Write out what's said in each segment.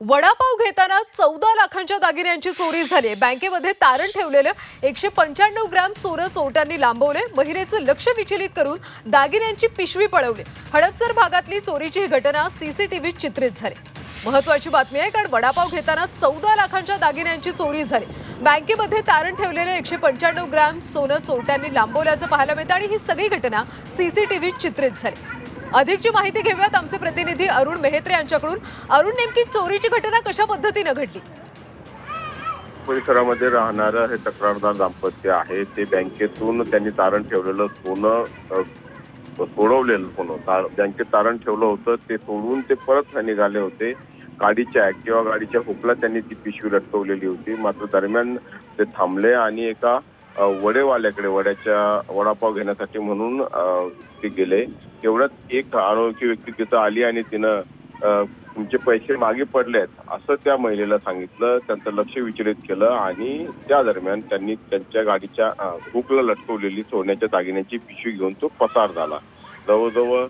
वडापाव घेताना चौदा लाखांच्या दागिन्यांची चोरी झाली. बँकेमध्ये तारण ठेवलेलं एकशे पंच्याण्णव ग्रॅम सोनं चोरट्यांनी लांबवले. महिलेचं लक्ष विचलित करून दागिन्यांची पिशवी पळवली. हडपसर भागातली चोरीची ही घटना सीसीटीव्हीत चित्रित झाली. महत्वाची बातमी आहे कारण वडापाव घेताना चौदा लाखांच्या दागिन्यांची चोरी झाली. बँकेमध्ये तारण ठेवलेलं एकशे पंच्याण्णव ग्रॅम सोनं चोरट्यांनी लांबवल्याचं पाहायला मिळतं आणि ही सगळी घटना सीसीटीव्हीत चित्रित झाली. अधिकची माहिती घेऊयात आमचे प्रतिनिधी अरुण मेहत्रे यांच्याकडून. अरुण नेमकी चोरीची घटना कशा पद्धतीनं घडली? परिसरामध्ये राहणारं हे तक्रारदार दाम्पत्य आहे. ते बँकेतून त्यांनी तारण ठेवलेलं सोनं सोडवलेलं सोनं. बँकेत तारण ठेवलं होतं. ते सोडून ते परत निघाले होते. गाडीच्या ऍक्टिवा गाडीच्या हुकला त्यांनी ती पिशवी लटकवलेली होती. मात्र दरम्यान ते थांबले आणि एका वडेवाल्याकडे वड्याच्या वडापाव घेण्यासाठी म्हणून ते गेले. तेवढ्यात एक अनोळखी व्यक्ती तिथं आली आणि तिनं तुमचे पैसे मागे पडलेत असं त्या महिलेला सांगितलं. त्यांचं लक्ष विचलित केलं आणि त्या दरम्यान त्यांनी त्यांच्या गाडीच्या हुकला लटकवलेली सोन्याच्या दागिन्यांची पिशवी घेऊन तो पसार झाला. जवळजवळ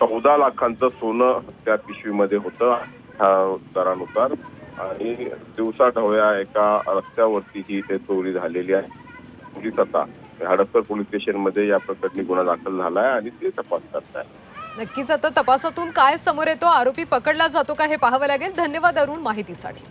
चौदा लाखांचं सोनं त्या पिशवीमध्ये होतं दरानुसार. आणि दिवसा ढवळ्या एका रस्त्यावरती ही ते चोरी झालेली आहे. पोलीस आता हडपसर पोलीस स्टेशनमध्ये या प्रकरणी गुन्हा दाखल झाला आहे आणि ते तपास करत आहे नक्कीच आता तपासातून काय समोर येतो आरोपी पकडला जातो का हे पाहावं लागेल. धन्यवाद अरुण माहितीसाठी.